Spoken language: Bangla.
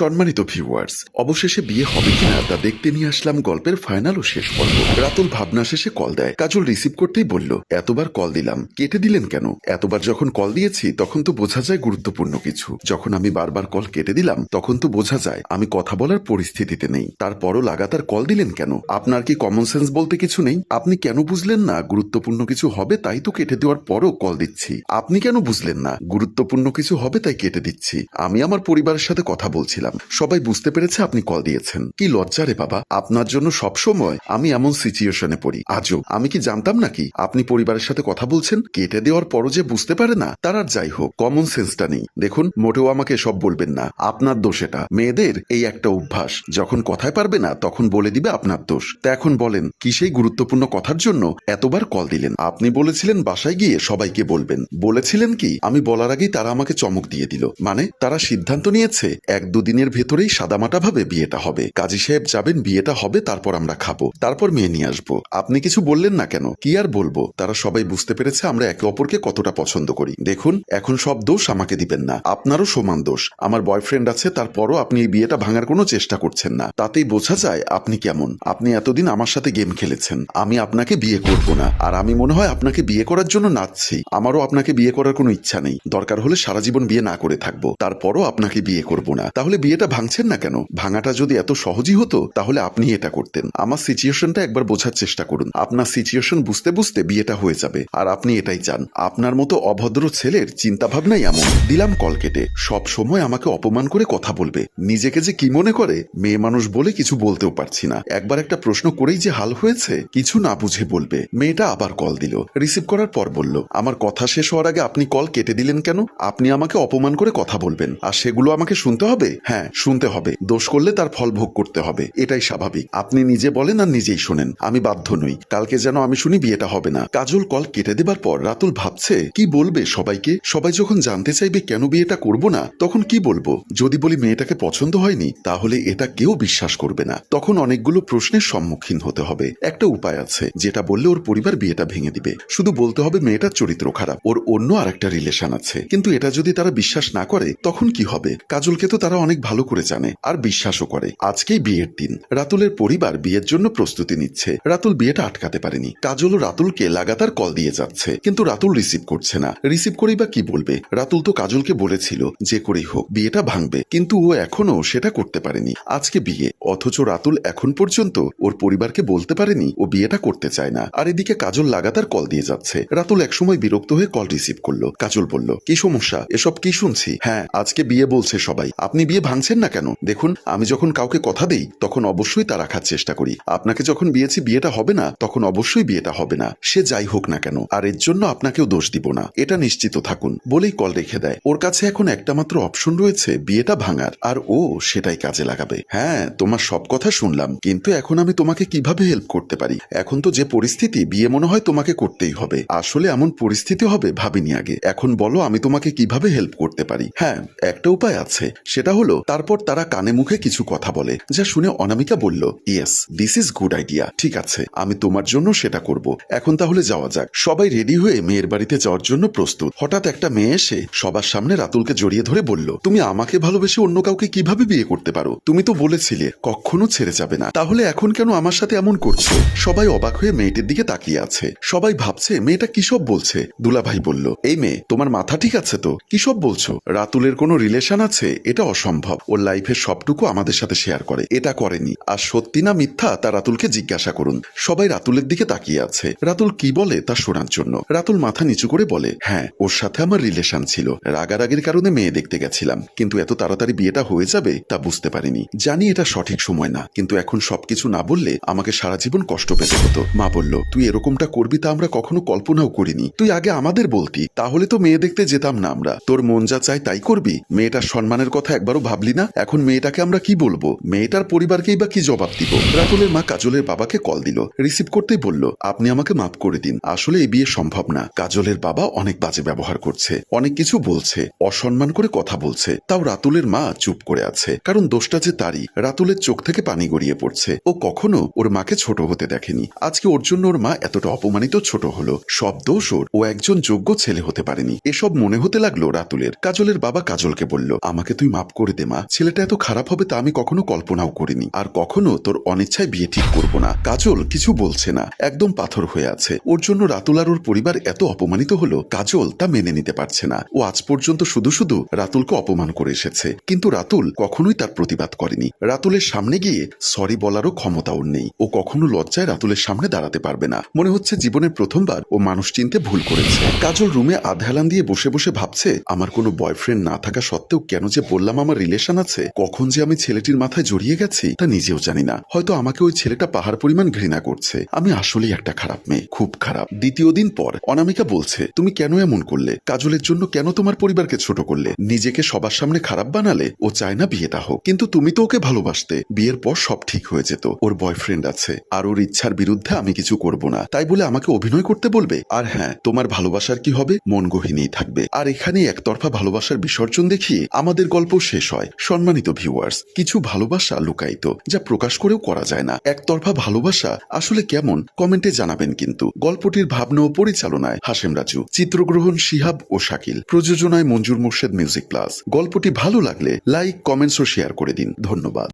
সম্মানিত ভিউয়ার্স অবশেষে বিয়ে হবে কিনা তা দেখতে নিয়ে আসলাম গল্পের ফাইনাল ও শেষ পর্ব। রাতুল ভাবনা শেষে কল দেয়। কাজল রিসিভ করতেই বলল, এতবার কল দিলাম, কেটে দিলেন কেন? এতবার যখন কল দিয়েছি, তখন তো বোঝা যায় গুরুত্বপূর্ণ কিছু। যখন আমি বারবার কল কেটে দিলাম, তখন তো বোঝা যায়, আমি কথা বলার পরিস্থিতিতে নেই। তারপরও লাগাতার কল দিলেন কেন? আপনার কি কমন সেন্স বলতে কিছু নেই? আপনি কেন বুঝলেন না গুরুত্বপূর্ণ কিছু হবে, তাই তো কেটে দেওয়ার পরও কল দিচ্ছি। আপনি কেন বুঝলেন না গুরুত্বপূর্ণ কিছু হবে, তাই কেটে দিচ্ছি। আমি আমার পরিবারের সাথে কথা বলছিলাম। সবাই বুঝতে পেরেছে আপনি কল দিয়েছেন। কি লজ্জা রে বাবা। আপনার জন্য সব সময় আমি এমন সিচুয়েশনে পড়ি। আজও। আমি কি জানতাম নাকি? আপনি পরিবারের সাথে কথা বলছেন? কেটে দেওয়ার পরও যে বুঝতে পারে না, তার আর যাই হোক। কমন সেন্সটা নেই। দেখুন, মোটেও আমাকে সব বলবেন না। আপনার দোষ এটা। মেয়েদের এই একটা অভ্যাস, যখন কথায় পারবে না, তখন বলে দিবে আপনার দোষ। তা এখন বলেন, কি সেই গুরুত্বপূর্ণ কথার জন্য এতবার কল দিলেন? আপনি বলেছিলেন বাসায় গিয়ে সবাইকে বলবেন। বলেছিলেন কি? আমি বলার আগেই তারা আমাকে চমক দিয়ে দিল। মানে তারা সিদ্ধান্ত নিয়েছে, এক দুদিনের ভেতরেই সাদামাটা ভাবে বিয়েটা হবে। কাজী সাহেব যাবেন, বিয়েটা হবে, তারপর আমরা খাব। তারপর মেয়ে নিয়ে আসব। আপনি কিছু বললেন না কেন? কি আর বলব? তারা সবাই বুঝতে পেরেছে আমরা একে অপরকে কতটা পছন্দ করি। দেখুন, এখন সব দোষ আমাকে দিবেন না। আপনারও সমান দোষ। আমার বয়ফ্রেন্ড আছে, তারপরও আপনি এই বিয়েটা ভাঙার কোনো চেষ্টা করছেন না। তাতেই বোঝা যায় আপনি কেমন। আপনি এতদিন আমার সাথে গেম খেলেছেন। আমি আপনাকে বিয়ে করব না। আর আমি মনে হয় আপনাকে বিয়ে করার জন্য নাচছি। আমারও আপনাকে বিয়ে করার কোনো ইচ্ছা নেই। দরকার হলে সারা জীবন বিয়ে না করে থাকব। তারপরও আপনাকে বিয়ে করব না। তাহলে বিয়েটা ভাঙছেন না কেন? ভাঙাটা যদি এত সহজই হতো, তাহলে আপনি এটা করতেন। আমার সিচুয়েশনটা একবার বোঝার চেষ্টা করুন। আপনার সিচুয়েশন বুঝতে বুঝতে বিয়েটা হয়ে যাবে। আর আপনি এটাই চান। আপনার মতো অভদ্র ছেলের চিন্তা ভাবনাই এমন। দিলাম কল কেটে। সব সময় আমাকে অপমান করে কথা বলবে। নিজেকে যে কি মনে করে, মেয়ে মানুষ বলে কিছু বলতেও পারছি না। একবার একটা প্রশ্ন করেই যে হাল হয়েছে, কিছু না বুঝে বলবে। মেয়েটা আবার কল দিল। রিসিভ করার পর বলল, আমার কথা শেষ হওয়ার আগে আপনি কল কেটে দিলেন কেন? আপনি আমাকে অপমান করে কথা বলবেন। আর সেগুলো আমাকে শুনতে হবে? হ্যাঁ শুনতে হবে। দোষ করলে তার ফল ভোগ করতে হবে। এটাই স্বাভাবিক। আপনি নিজে বলেন আর নিজেই শোনেন। আমি বাধ্য নই। কালকে যেন আমি শুনি বিয়েটা হবে না। কাজল কল কেটে দেবার পর রাতুল ভাবছে, কি বলবে সবাইকে? সবাই যখন জানতে চাইবে কেন বিয়েটা করব না, তখন কি বলব? যদি বলি মেয়েটাকে পছন্দ হয়নি, তাহলে এটা কেউ বিশ্বাস করবে না। তখন অনেকগুলো প্রশ্নের সম্মুখীন হতে হবে। একটা উপায় আছে, যেটা বললে ওর পরিবার বিয়েটা ভেঙে দিবে। শুধু বলতে হবে মেয়েটার চরিত্র খারাপ। ওর অন্য আর একটা রিলেশন আছে। কিন্তু এটা যদি তারা বিশ্বাস না করে, তখন কি হবে? কাজলকে তো তারা অনেক ভালো করে জানে আর বিশ্বাসও করে। আজকেই বিয়ের দিন। রাতুলের পরিবার বিয়ের জন্য প্রস্তুতি নিচ্ছে। রাতুল বিয়েটা আটকাতে পারেনি। কাজল রাতুলকে লাগাতার কল দিয়ে যাচ্ছে। কিন্তু রাতুল রিসিভ করছে না। রিসিভ করেই বা কি বলবে? রাতুল তো কাজলকে বলেছিল যে করেই হোক, বিয়েটা ভাঙবে। কিন্তু ও এখনও সেটা করতে পারেনি। আজকে বিয়ে। অথচ রাতুল এখন পর্যন্ত ওর পরিবারকে বলতে পারেনি ও বিয়েটা করতে চায় না। আর এদিকে কাজল লাগাতার কল দিয়ে যাচ্ছে। রাতুল একসময় বিরক্ত হয়ে কল রিসিভ করল। কাজল বলল, কি সমস্যা? এসব কি শুনছি? হ্যাঁ আজকে বিয়ে বলছে সবাই। আপনি বিয়ে ভাঙছেন না কেন? দেখুন, আমি যখন কাউকে কথা দেই, তখন অবশ্যই তা রাখার চেষ্টা করি। আপনাকে যখন বিয়েছি, বিয়েটা হবে না, তখন অবশ্যই বিয়েটা হবে না। সে যাই হোক না কেন, আর এর জন্য আপনাকেও দোষ দিব না। এটা নিশ্চিত থাকুন। বলেই কল রেখে দেয়। ওর কাছে এখন একটা মাত্র অপশন রয়েছে, বিয়েটা ভাঙার। আর ও সেটাই কাজে লাগাবে। হ্যাঁ তোমার সব কথা শুনলাম, কিন্তু এখন আমি তোমাকে কীভাবে হেল্প করতে পারি? এখন তো যে পরিস্থিতি, বিয়ে মনে হয় তোমাকে করতেই হবে। আসলে এমন পরিস্থিতি হবে ভাবিনি আগে। এখন বলো আমি তোমাকে কীভাবে হেল্প করতে পারি? হ্যাঁ একটা উপায় আছে। সেটা হলো, তারপর তারা কানে মুখে কিছু কথা বলে, যা শুনে অনামিকা বলল yes this is good idea ঠিক আছে, আমি তোমার জন্য সেটা করব। এখন তাহলে যাওয়া যাক। সবাই রেডি হয়ে মেয়ের বাড়িতে যাওয়ার জন্য প্রস্তুত। হঠাৎ একটা মেয়ে এসে সবার সামনে রাতুলকে জড়িয়ে ধরে বলল, তুমি আমাকে ভালোবেসে অন্য কাউকে কীভাবে বিয়ে করতে পারো? তুমি তো বলেছিলে কখনো ছেড়ে যাবে না। তাহলে এখন কেন আমার সাথে এমন করছ? সবাই অবাক হয়ে মেয়েটির দিকে তাকিয়ে আছে। সবাই ভাবছে, মেয়েটা কিসব বলছে? দুলাভাই বলল, এই মেয়ে, তোমার মাথা ঠিক আছে তো? কিসব বলছো? রাতুলের কোনো রিলেশন আছে? এটা অসম্ভব। ওর লাইফের সবটুকু আমাদের সাথে শেয়ার করে। এটা করেনি। আর সত্যি না মিথ্যা, তা রাতুলকে জিজ্ঞাসা করুন। সবাই রাতুলের দিকে তাকিয়ে আছে। রাতুল কি বলে তা শোনার জন্য। রাতুল মাথা নিচু করে বলে হ্যাঁ ওর সাথে আমার রিলেশন ছিল। রাগারাগির কারণে মেয়ে দেখতে গেছিলাম। কিন্তু এত তাড়াতাড়ি বিয়েটা হয়ে যাবে তা বুঝতে পারিনি। জানি এটা সঠিক সময় না। কিন্তু এখন সবকিছু না বললে আমাকে সারা জীবন কষ্ট পেতে হতো। মা বলল, তুই এরকমটা করবি তা আমরা কখনো কল্পনাও করিনি। তুই আগে আমাদের বলতি, তাহলে তো মেয়ে দেখতে যেতাম না আমরা। তোর মন যা চায় তাই করবি। মেয়েটার সম্মানের কথা একবারও ভাবলি না? এখন মেয়েটাকে আমরা কি বলব? মেয়েটার পরিবারকেই বা কি জবাব দিব? রাতুলের মা কাজলের বাবাকে কল দিল। রিসিভ করতেই বলল, আপনি আমাকে মাফ করে দিন। আসলে এই বিয়ে সম্ভব না। কাজলের বাবা অনেক বাজে ব্যবহার করছে। অনেক কিছু বলছে। অসম্মান করে কথা বলছে। তাও রাতুলের মা চুপ করে আছে। কারণ দোষটা যে তারই। রাতুলের চোখ থেকে পানি গড়িয়ে পড়ছে। ও কখনো ওর মাকে ছোট হতে দেখেনি। আজকে ওর জন্য ওর মা এতটা অপমানিত ছোট হলো। সব দোষ ওর। ও একজন যোগ্য ছেলে হতে পারেনি। এসব মনে হতে লাগল রাতুলের। কাজলের বাবা কাজলকে বলল, আমাকে তুই মাফ করে দে মা। ছেলেটা এত খারাপ হবে তা আমি কখনো কল্পনাও করিনি। আর কখনো তোর অনিচ্ছায় বিয়ে ঠিক করব না। কাজল কিছু বলছে না। একদম পাথর হয়ে আছে। ওর জন্য রাতুল আর ওর পরিবার এত অপমানিত হলো। কাজল তা মেনে নিতে পারছে না। ও আজ পর্যন্ত শুধু শুধু রাতুলকে অপমান করে এসেছে। কিন্তু রাতুল কখনোই তার প্রতিবাদ করেনি। রাতুলের সামনে গিয়ে সরি বলারও ক্ষমতা ওর নেই। ও কখনো লজ্জায় রাতুলের সামনে দাঁড়াতে পারবে না। মনে হচ্ছে জীবনের প্রথমবার ও মানুষ চিনতে ভুল করেছে। কাজল রুমে আধহেলান দিয়ে বসে বসে ভাবছে, আমার কোনো বয়ফ্রেন্ড না থাকা সত্ত্বেও কেন যে বললাম আমার রিলেশন আছে, কখন যে আমি ছেলেটির মাথায় জড়িয়ে গেছি তা নিজেও জানি না। হয়তো আমাকে ওই ছেলেটা পাহাড় পরিমাণ ঘৃণা করছে। আমি আসলেই একটা খারাপ মেয়ে, খুব খারাপ। দ্বিতীয় দিন পর অনামিকা বলছে, তুমি কেন এমন করলে? কাজলের জন্য কেন তোমার পরিবারকে ছোট করলে? নিজেকে সবার সামনে খারাপ বানালে ও চায় না বিয়েটা হোক। কিন্তু তুমি তো ওকে ভালোবাসতে। বিয়ের পর সব ঠিক হয়ে যেত। ওর বয়ফ্রেন্ড আছে। আর ওর ইচ্ছার বিরুদ্ধে আমি কিছু করব না। তাই বলে আমাকে অভিনয় করতে বলবে? আর হ্যাঁ তোমার ভালোবাসার কি হবে? মন গহিনীই থাকবে। আর এখানে একতরফা ভালোবাসার বিসর্জন দেখিয়ে আমাদের গল্প শেষ হয়। সম্মানিত ভিউয়ার্স কিছু ভালোবাসা লুকায়িত, যা প্রকাশ করেও করা যায় না। একতরফা ভালোবাসা আসলে কেমন? কমেন্টে জানাবেন কিন্তু। গল্পটির ভাবনা ও পরিচালনায় হাসেম রাজু, চিত্রগ্রহণ শিহাব ও শাকিল, প্রযোজনায় মঞ্জুর মোর্শেদ মিউজিক প্লাস। গল্পটি ভালো লাগলে লাইক, কমেন্টস ও শেয়ার করে দিন। ধন্যবাদ।